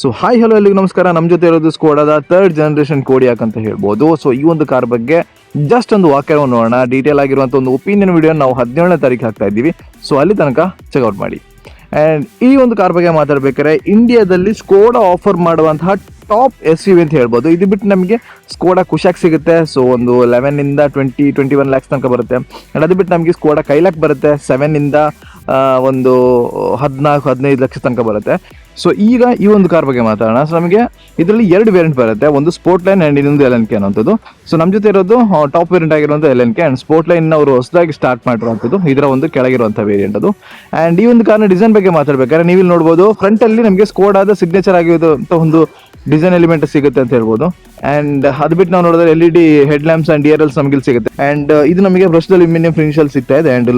So hi hello ಎಲ್ಲಿಗೆ ನಮಸ್ಕಾರ. ನಮ್ಮ ಜೊತೆ ಇರೋದು ಸ್ಕೋಡಾದ ಥರ್ಡ್ ಜನರೇಷನ್ ಕೋಡಿಯಾಕ್ ಅಂತ ಹೇಳ್ಬೋದು. ಸೊ ಈ ಒಂದು ಕಾರ್ ಬಗ್ಗೆ ಜಸ್ಟ್ ಒಂದು ವಾಕ್ಯವನ್ನು ನೋಡೋಣ. ಡೀಟೇಲ್ ಆಗಿರುವಂಥ ಒಂದು ಒಪಿನಿಯನ್ ವಿಡಿಯೋ ನಾವು ಹದಿನೇಳನೇ ತಾರೀಕು ಹಾಕ್ತಾ ಇದ್ದೀವಿ. ಸೊ ಅಲ್ಲಿ ತನಕ ಚೆಕ್ಔಟ್ ಮಾಡಿ. ಆ್ಯಂಡ್ ಈ ಒಂದು ಕಾರ್ ಬಗ್ಗೆ ಮಾತಾಡಬೇಕಾದ್ರೆ ಇಂಡಿಯಾದಲ್ಲಿ ಸ್ಕೋಡಾ ಆಫರ್ ಮಾಡುವಂತಹ ಟಾಪ್ ಎಸ್ ಯು ಅಂತ ಹೇಳ್ಬೋದು. ಇದು ಬಿಟ್ಟು ನಮಗೆ ಸ್ಕೋಡಾ ಖುಷಿಯಾಗಿ ಸಿಗುತ್ತೆ. ಸೊ ಒಂದು ಲೆವೆನ್ನಿಂದ ಟ್ವೆಂಟಿ ಟ್ವೆಂಟಿ ಒನ್ ಲ್ಯಾಕ್ಸ್ ತನಕ ಬರುತ್ತೆ. ಆ್ಯಂಡ್ ಅದು ಬಿಟ್ಟು ನಮಗೆ ಸ್ಕೋಡಾ ಕೈಲಾಕ್ ಬರುತ್ತೆ. ಸೆವೆನ್ನಿಂದ ಒಂದು ಹದಿನಾಲ್ಕು, ಹದಿನೈದು ಲಕ್ಷ ತನಕ ಬರುತ್ತೆ. ಸೊ ಈಗ ಈ ಒಂದು ಕಾರ್ ಬಗ್ಗೆ ಮಾತಾಡೋಣ. ಸೊ ನಮಗೆ ಇದರಲ್ಲಿ ಎರಡು ವೇರಿಯಂಟ್ ಬರುತ್ತೆ. ಒಂದು ಸ್ಪೋರ್ಟ್ ಲೈನ್ ಆ್ಯಂಡ್ ಇನ್ನೊಂದು ಎಲ್ ಎನ್ ಕೆ ಅನ್ನೋಂಥದ್ದು ಸೊ ನಮ್ಮ ಜೊತೆ ಇರೋದು ಟಾಪ್ ವೇರಿಯಂಟ್ ಆಗಿರುವಂಥ L N K and sport line ಅವರು ಹೊಸದಾಗಿ ಸ್ಟಾರ್ಟ್ ಮಾಡಿರುವಂಥದ್ದು. ಇದರ ಒಂದು ಕೆಳಗಿರುವಂಥ ವೇರಿಯಂಟ್ ಅದು. ಆ್ಯಂಡ್ ಈ ಒಂದು ಕಾರ್ನ ಡಿಸೈನ್ ಬಗ್ಗೆ ಮಾತಾಡಬೇಕಾದ್ರೆ ನೀವು ಇಲ್ಲಿ ನೋಡ್ಬೋದು ಫ್ರಂಟಲ್ಲಿ ನಮಗೆ ಸ್ಕೋಡಾದ ಸಿಗ್ನೇಚರ್ ಆಗಿರುವಂಥ ಒಂದು ಡಿಸೈನ್ ಎಲಿಮೆಂಟ್ ಸಿಗುತ್ತೆ ಅಂತ ಹೇಳ್ಬೋದು. ಅಂಡ್ ಅದು ಬಿಟ್ಟು ನಾವು ನೋಡಿದ್ರೆ L E D head lamps and year else ನಮಗೆ ಸಿಗುತ್ತೆ ಅಂಡ್ ಇದು ನಮಗೆ ಬ್ರಷ್ದಲ್ಲಿ ಅಲ್ಯೂಮಿನಿಯಂ ಫಿನಿಷಲ್ ಸಿಗ್ತಾ ಇದೆ ಅಂಡ್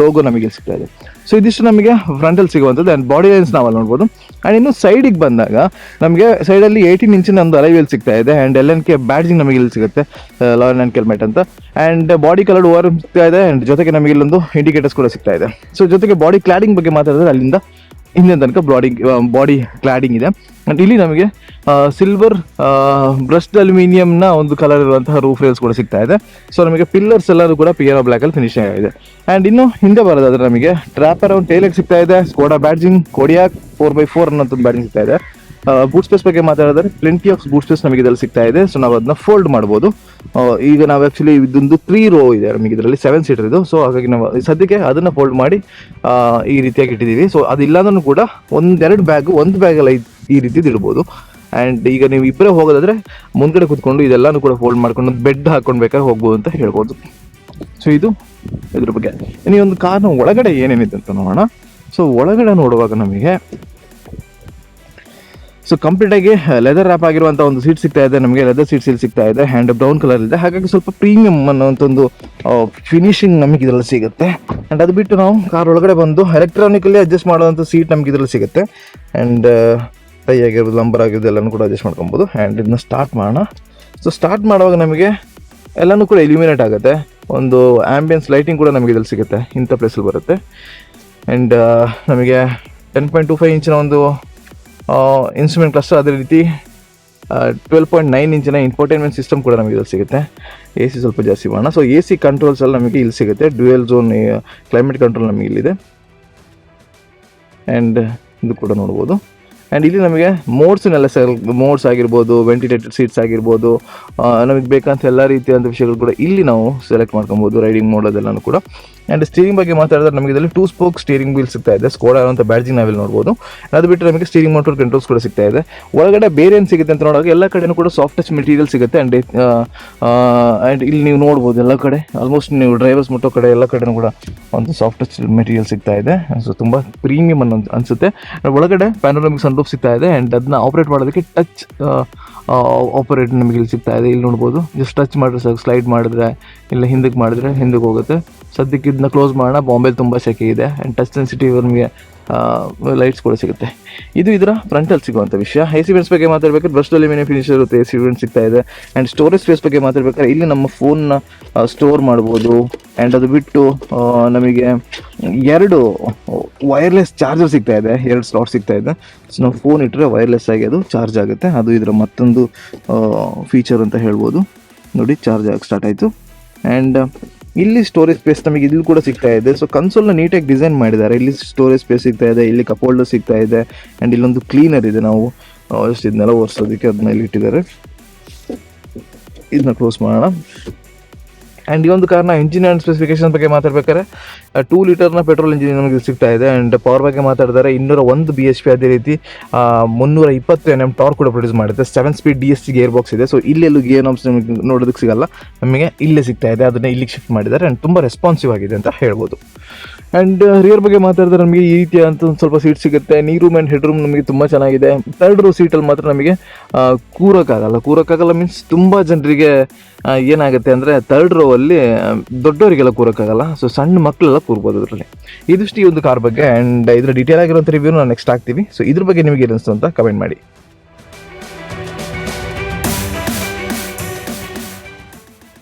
ಲೋಗೋ ನಮಗೆ ಸಿಗ್ತಾ ಇದೆ. ಸೊ ಇದಿಷ್ಟು ನಮಗೆ ಫ್ರಂಟಲ್ಲಿ ಸಿಗುವಂಥದ್ದು ಅಂಡ್ ಬಾಡಿ ಲೈನ್ಸ್ ನಾವಲ್ಲಿ ನೋಡ್ಬೋದು. ಅಂಡ್ ಇನ್ನು ಸೈಡಿಗೆ ಬಂದಾಗ ನಮಗೆ ಸೈಡಲ್ಲಿ ಏಯ್ಟೀನ್ ಇಂಚಿನ ಒಂದು ಅಲೈವೆಲ್ ಸಿಗ್ತಾ ಇದೆ and L N K badging ನಮಗೆ ಇಲ್ಲಿ ಸಿಗುತ್ತೆ ಲಾಯನ್ ಆ್ಯಂಡ್ ಕೆಲ್ಮೆಟ್ ಅಂತ. ಆ್ಯಂಡ್ ಬಾಡಿ ಕಲರ್ಡ್ ಓವರ್ ಸಿಗ್ತಾ ಇದೆ ಆ್ಯಂಡ್ ಜೊತೆಗೆ ನಮಗೆ ಇಲ್ಲೊಂದು ಇಂಡಿಕೇಟರ್ಸ್ ಕೂಡ ಸಿಗ್ತಾ ಇದೆ. ಸೊ ಜೊತೆಗೆ ಬಾಡಿ ಕ್ಲಾಡಿಂಗ್ ಬಗ್ಗೆ ಮಾತಾಡಿದ್ರೆ ಅಲ್ಲಿಂದ ಹಿಂದಿನ ತನಕ ಬ್ಲಾಡಿಂಗ್ ಬಾಡಿ ಕ್ಲಾಡಿಂಗ್ ಇದೆ. ಅಂಡ್ ಇಲ್ಲಿ ನಮಗೆ ಸಿಲ್ವರ್ ಬ್ರಸ್ಟ್ ಅಲ್ಯೂಮಿನಿಯಂನ ಒಂದು ಕಲರ್ ಇರುವಂತಹ ರೂಫ್ ರೇಲ್ಸ್ ಕೂಡ ಸಿಗ್ತಾ ಇದೆ. ಸೊ ನಮಗೆ ಪಿಲ್ಲರ್ಸ್ ಎಲ್ಲರೂ ಕೂಡ ಪಿಯರ್ ಬ್ಲ್ಯಾಕಲ್ಲಿ ಅಲ್ಲಿ ಫಿನಿಶ್ ಆಗಿದೆ. ಆ್ಯಂಡ್ ಇನ್ನು ಹಿಂದೆ ಬರೋದಾದ್ರೆ ನಮಗೆ ಟ್ರ್ಯಾಪ್ ಅರೌಂಡ್ ಟೈಲರ್ ಸಿಗ್ತಾ ಇದೆ. Skoda badging Kodiaq four by four ಅನ್ನೋದು ಬ್ಯಾಟಿಂಗ್ ಸಿಗ್ತಾ ಇದೆ. ಬೂಟ್ ಸ್ಪೇಸ್ ಬಗ್ಗೆ ಮಾತಾಡಿದ್ರೆ ಪ್ಲೆಂಟಿ ಆಫ್ ಬೂಟ್ ಸ್ಪೇಸ್ ನಮಗೆ ಇದರಲ್ಲಿ ಸಿಗ್ತಾ ಇದೆ. ಸೊ ನಾವು ಅದನ್ನ ಫೋಲ್ಡ್ ಮಾಡ್ಬೋದು. ಈಗ ನಾವು ಆಕ್ಚುಲಿ ಇದೊಂದು ತ್ರೀ ರೋ ಇದೆ ನಮಗೆ ಇದರಲ್ಲಿ ಸೆವೆನ್ ಸೀಟರ್ ಇದು. ಸೊ ಹಾಗಾಗಿ ನಾವು ಸದ್ಯಕ್ಕೆ ಅದನ್ನ ಫೋಲ್ಡ್ ಮಾಡಿ ಈ ರೀತಿಯಾಗಿ ಇಟ್ಟಿದ್ದೀವಿ. ಸೊ ಅದಿಲ್ಲಾಂದ್ರೂ ಕೂಡ ಒಂದೆರಡು ಬ್ಯಾಗ್ ಒಂದು ಬ್ಯಾಗಲ್ಲ ಈ ರೀತಿದು ಇಡ್ಬೋದು. ಆ್ಯಂಡ್ ಈಗ ನೀವು ಇಬ್ಬರೇ ಹೋಗೋದಾದ್ರೆ ಮುಂದ್ಗಡೆ ಕೂತ್ಕೊಂಡು ಇದೆಲ್ಲಾನು ಕೂಡ ಫೋಲ್ಡ್ ಮಾಡ್ಕೊಂಡು ಬೆಡ್ ಹಾಕೊಂಡು ಬೇಕಾದ್ರೆ ಹೋಗ್ಬೋದು ಅಂತ ಹೇಳ್ಬೋದು. ಸೊ ಇದು ಇದ್ರ ಬಗ್ಗೆ. ಇನ್ನೊಂದು ಕಾರ್ನ ಒಳಗಡೆ ಏನೇನಿದೆ ಅಂತ ನೋಡೋಣ. ಸೊ ಒಳಗಡೆ ನೋಡುವಾಗ ನಮಗೆ ಸೊ ಕಂಪ್ಲೀಟ್ ಆಗಿ ಲೆದರ್ ರ್ಯಾಪ್ ಆಗಿರುವಂತ ಒಂದು ಸೀಟ್ ಸಿಗ್ತಾ ಇದೆ. ನಮಗೆ ಲೆದರ್ ಸೀಟ್ಸ್ ಇಲ್ಲಿ ಸಿಗ್ತಾ ಇದೆ. ಹ್ಯಾಂಡ್ ಬ್ರೌನ್ ಕಲರ್ ಇದೆ. ಹಾಗಾಗಿ ಸ್ವಲ್ಪ ಪ್ರೀಮಿಯಂ ಅನ್ನೋಂಥ ಒಂದು ಫಿನಿಶಿಂಗ್ ನಮಗೆ ಇದರಲ್ಲಿ ಸಿಗುತ್ತೆ. ಆ್ಯಂಡ್ ಅದು ಬಿಟ್ಟು ನಾವು ಕಾರ್ ಒಳಗಡೆ ಬಂದು ಎಲೆಕ್ಟ್ರಾನಿಕಲ್ಲಿ ಅಡ್ಜಸ್ಟ್ ಮಾಡುವಂಥ ಸೀಟ್ ನಮಗೆ ಇದರಲ್ಲಿ ಸಿಗುತ್ತೆ. ಆ್ಯಂಡ್ ಟೈ ಆಗಿರ್ಬೋದು ಲಂಬರ್ ಆಗಿರೋದು ಎಲ್ಲನೂ ಕೂಡ ಅಡ್ಜಸ್ಟ್ ಮಾಡ್ಕೊಬೋದು. ಆ್ಯಂಡ್ ಇದನ್ನ ಸ್ಟಾರ್ಟ್ ಮಾಡೋಣ. ಸೊ ಸ್ಟಾರ್ಟ್ ಮಾಡುವಾಗ ನಮಗೆ ಎಲ್ಲನೂ ಕೂಡ ಎಲಿಮಿನೇಟ್ ಆಗುತ್ತೆ. ಒಂದು ಆ್ಯಂಬಿಯನ್ಸ್ ಲೈಟಿಂಗ್ ಕೂಡ ನಮಗೆ ಇದರಲ್ಲಿ ಸಿಗುತ್ತೆ. ಇಂಥ ಪ್ಲೇಸಲ್ಲಿ ಬರುತ್ತೆ. ಆ್ಯಂಡ್ ನಮಗೆ ಟೆನ್ ಪಾಯಿಂಟ್ ಟು ಫೈವ್ ಇಂಚಿನ ಒಂದು ಇನ್ಸ್ಟ್ರೂಮೆಂಟ್ ಕ್ಲಸ್ಟರ್ ಅದೇ ರೀತಿ ಟ್ವೆಲ್ ಪಾಯಿಂಟ್ ನೈನ್ ಇಂಚಿನ ಇನ್ಫೋಟೈನ್ಮೆಂಟ್ ಸಿಸ್ಟಮ್ ಕೂಡ ನಮಗೆ ಇಲ್ಲಿ ಸಿಗುತ್ತೆ. ಎ ಸಿ ಸ್ವಲ್ಪ ಜಾಸ್ತಿ ಮಾಡೋಣ. ಸೊ ಎ ಸಿ ಕಂಟ್ರೋಲ್ಸ್ ಎಲ್ಲ ನಮಗೆ ಇಲ್ಲಿ ಸಿಗುತ್ತೆ. ಡ್ಯುಯಲ್ ಝೋನ್ ಕ್ಲೈಮೇಟ್ ಕಂಟ್ರೋಲ್ ನಮಗೆ ಇಲ್ಲಿದೆ. ಆ್ಯಂಡ್ ಇದು ಕೂಡ ನೋಡ್ಬೋದು. ಆ್ಯಂಡ್ ಇಲ್ಲಿ ನಮಗೆ ಮೋಡ್ಸ್ನೆಲ್ಲ ಸೆಲ್ ಮೋಡ್ಸ್ ಆಗಿರ್ಬೋದು ವೆಂಟಿಲೇಟೆಡ್ ಸೀಟ್ಸ್ ಆಗಿರ್ಬೋದು ನಮಗೆ ಬೇಕಂತ ಎಲ್ಲ ರೀತಿಯಾದ ವಿಷಯಗಳು ಕೂಡ ಇಲ್ಲಿ ನಾವು ಸೆಲೆಕ್ಟ್ ಮಾಡ್ಕೊಬೋದು ರೈಡಿಂಗ್ ಮೋಡ್ ಅದೆಲ್ಲನೂ ಕೂಡ. ಆ್ಯಂಡ್ ಸ್ಟೀರಿಂಗ್ ಬಗ್ಗೆ ಮಾತಾಡಿದ್ರೆ ನಮಗೆ ಇದರಲ್ಲಿ ಟೂ ಸ್ಪೋಕ್ ಸ್ಟೀರಿಂಗ್ ವೀಲ್ ಸಿಗ್ತಾ ಇದೆ. ಸ್ಕೋಡಾ ಅಂತ ಬ್ಯಾಡ್ಜಿಂಗ್ ನಾವಿಲ್ಲಿ ನೋಡ್ಬೋದು. ಅದು ಬಿಟ್ಟರೆ ನಮಗೆ ಸ್ಟೀರಿಂಗ್ ಮೋಟರ್ ಕಂಟ್ರೋಲ್ಸ್ ಕೂಡ ಸಿಗ್ತಾ ಇದೆ. ಒಳಗಡೆ ಬೇರೆ ಏನು ಸಿಗುತ್ತೆ ಅಂತ ನೋಡೋಕೆ ಎಲ್ಲ ಕಡೆನೂ ಕೂಡ ಸಾಫ್ಟ್ ಟಚ್ ಮೆಟೀರಿಯಲ್ ಸಿಗುತ್ತೆ. ಆ್ಯಂಡ್ ಆ್ಯಂಡ್ ಇಲ್ಲಿ ನೀವು ನೋಡ್ಬೋದು ಎಲ್ಲ ಕಡೆ ಆಲ್ಮೋಸ್ಟ್ ನೀವು ಡ್ರೈವರ್ಸ್ ಮುಟ್ಟೋ ಕಡೆ ಎಲ್ಲ ಕಡೆನೂ ಕೂಡ ಒಂದು ಸಾಫ್ಟ್ ಟಚ್ ಮೆಟೀರಿಯಲ್ ಸಿಗ್ತಾ ಇದೆ. ಸೊ ತುಂಬ ಪ್ರೀಮಿಯಂ ಅನ್ನೋ ಅನಿಸುತ್ತೆ. ಒಳಗಡೆ ಪ್ಯಾನೋರಮಿಕ್ ಸನ್ರೂಫ್ ಸಿಗ್ತಾ ಇದೆ ಆ್ಯಂಡ್ ಅದನ್ನ ಆಪ್ರೇಟ್ ಮಾಡೋದಕ್ಕೆ ಟಚ್ ಆಪರೇಟ್ ನಮಗೆ ಇಲ್ಲಿ ಸಿಗ್ತಾ ಇದೆ. ಇಲ್ಲಿ ನೋಡ್ಬೋದು ಜಸ್ಟ್ ಟಚ್ ಮಾಡಿದ್ರೆ ಸಾಕು ಸ್ಲೈಡ್ ಮಾಡಿದ್ರೆ, ಇಲ್ಲ ಹಿಂದಕ್ಕೆ ಮಾಡಿದ್ರೆ ಹಿಂದಕ್ಕೆ ಹೋಗುತ್ತೆ. ಸದ್ಯಕ್ಕೆ ಇದನ್ನ ಕ್ಲೋಸ್ ಮಾಡೋಣ ಬಾಂಬೆ ತುಂಬ ಸೆಕೆ ಇದೆ. ಆ್ಯಂಡ್ ಟಚ್ ಸೆನ್ಸಿಟಿವ್ ನಮಗೆ ಲೈಟ್ಸ್ ಕೂಡ ಸಿಗುತ್ತೆ. ಇದು ಇದರ ಫ್ರಂಟಲ್ಲಿ ಸಿಗುವಂಥ ವಿಷಯ. ಎ ಸಿ ಬಗ್ಗೆ ಮಾತಾಡ್ಬೇಕಾದ್ರೆ ಬಸ್ಟಲ್ಲಿ ಮಿನಿ ಫಿನಿಶ್ ಇರುತ್ತೆ ಎ ಸಿ ಸಿಗ್ತಾ ಇದೆ. ಆ್ಯಂಡ್ ಸ್ಟೋರೇಜ್ ಸ್ಪೇಸ್ ಬಗ್ಗೆ ಮಾತಾಡಬೇಕಾದ್ರೆ ಇಲ್ಲಿ ನಮ್ಮ ಫೋನ್ನ ಸ್ಟೋರ್ ಮಾಡ್ಬೋದು. ಆ್ಯಂಡ್ ಅದು ಬಿಟ್ಟು ನಮಗೆ ಎರಡು ವೈರ್ಲೆಸ್ ಚಾರ್ಜರ್ ಸಿಗ್ತಾ ಇದೆ. ಎರಡು ಸ್ಲಾಟ್ ಸಿಗ್ತಾ ಇದೆ. ಸೊ ನಾವು ಫೋನ್ ಇಟ್ಟರೆ ವೈರ್ಲೆಸ್ ಆಗಿ ಅದು ಚಾರ್ಜ್ ಆಗುತ್ತೆ. ಅದು ಇದರ ಮತ್ತೊಂದು ಫೀಚರ್ ಅಂತ ಹೇಳ್ಬೋದು. ನೋಡಿ ಚಾರ್ಜ್ ಆಗಿ ಸ್ಟಾರ್ಟ್ ಆಯಿತು. ಆ್ಯಂಡ್ ಇಲ್ಲಿ ಸ್ಟೋರೇಜ್ ಸ್ಪೇಸ್ ನಮಗೆ ಇಲ್ಲಿ ಕೂಡ ಸಿಗ್ತಾ ಇದೆ. ಸೊ ಕನ್ಸೋಲ್ನ ನೀಟಾಗಿ ಡಿಸೈನ್ ಮಾಡಿದ್ದಾರೆ. ಇಲ್ಲಿ ಸ್ಟೋರೇಜ್ ಸ್ಪೇಸ್ ಸಿಗ್ತಾ ಇದೆ, ಇಲ್ಲಿ ಕಪ್ ಹೋಲ್ಡರ್ ಸಿಗ್ತಾ ಇದೆ ಆ್ಯಂಡ್ ಇಲ್ಲೊಂದು ಕ್ಲೀನರ್ ಇದೆ ನಾವು ಜಸ್ಟ್ ಇದನ್ನೆಲ್ಲ ಒರೆಸೋದಕ್ಕೆ ಅದನ್ನ ಇಲ್ಲಿ ಇಟ್ಟಿದ್ದಾರೆ. ಇದನ್ನ ಕ್ಲೋಸ್ ಮಾಡೋಣ. ಆ್ಯಂಡ್ ಈ ಒಂದು ಕಾರ್ನ ಇಂಜಿನ್ ಆ್ಯಂಡ್ ಸ್ಪೆಸಿಫಿಕೇಶನ್ ಬಗ್ಗೆ ಮಾತಾಡ್ಬೇಕಾದ್ರೆ ಟೂ ಲೀಟರ್ನ ಪೆಟ್ರೋಲ್ ಇಂಜಿನ್ ನಮಗೆ ಸಿಗ್ತಾ ಇದೆ. ಆ್ಯಂಡ್ ಪವರ್ ಬಗ್ಗೆ ಮಾತಾಡಿದರೆ ಇನ್ನೂರ ಒಂದು ಬಿ ಎಚ್ ಪಿ ಅದೇ ರೀತಿ ಮುನ್ನೂರ ಇಪ್ಪತ್ತು ಎನ್ ಎಂ ಟಾರ್ ಕೂಡ ಪ್ರೊಡ್ಯೂಸ್ ಮಾಡುತ್ತೆ. Seven speed D S C gear box ಇದೆ. ಸೊ ಇಲ್ಲೆಲ್ಲೂ ಗೇರ್ ನಮ್ಸ್ ನಮಗೆ ನೋಡೋದಕ್ಕೆ ಸಿಗಲ್ಲ. ನಮಗೆ ಇಲ್ಲೇ ಸಿಗ್ತಾ ಇದೆ. ಅದನ್ನ ಇಲ್ಲಿಗೆ ಶಿಫ್ಟ್ ಮಾಡಿದ್ದಾರೆ. ಆ್ಯಂಡ್ ತುಂಬ ರೆಸ್ಪಾನ್ಸಿವ್ ಆಗಿದೆ ಅಂತ ಹೇಳ್ಬೋದು. ಆ್ಯಂಡ್ ರಿಯರ್ ಬಗ್ಗೆ ಮಾತಾಡಿದ್ರೆ ನಮಗೆ ಈ ರೀತಿಯ ಅಂತ ಒಂದು ಸ್ವಲ್ಪ ಸೀಟ್ ಸಿಗುತ್ತೆ. ನೀ ರೂಮ್ ಆ್ಯಂಡ್ ಹೆಡ್ ರೂಮ್ ನಮಗೆ ತುಂಬ ಚೆನ್ನಾಗಿದೆ. ಥರ್ಡ್ ರೋ ಸೀಟಲ್ಲಿ ಮಾತ್ರ ನಮಗೆ ಕೂರೋಕ್ಕಾಗಲ್ಲ ಕೂರಕ್ಕಾಗಲ್ಲ ಮೀನ್ಸ್ ತುಂಬ ಜನರಿಗೆ ಏನಾಗುತ್ತೆ ಅಂದರೆ ತರ್ಡ್ ರೋ ಅಲ್ಲಿ ಆ, ದೊಡ್ಡವರಿಗೆಲ್ಲ ಕೂರೋಕ್ಕಾಗಲ್ಲ ಸೊ ಸಣ್ಣ ಮಕ್ಕಳೆಲ್ಲ ಕೂರ್ಬೋದು ಅದರಲ್ಲಿ ಇದಿಷ್ಟು ಈ ಒಂದು ಕಾರ್ ಬಗ್ಗೆ ಆ್ಯಂಡ್ ಇದರ ಡೀಟೇಲ್ ಆಗಿರುವಂಥ ರಿವ್ಯೂ ನಾವು ನೆಕ್ಸ್ಟ್ ಹಾಕ್ತೀವಿ. ಸೊ ಇದ್ರ ಬಗ್ಗೆ ನಿಮಗೆ ಏನಿಸ್ತು ಅಂತ ಕಮೆಂಟ್ ಮಾಡಿ.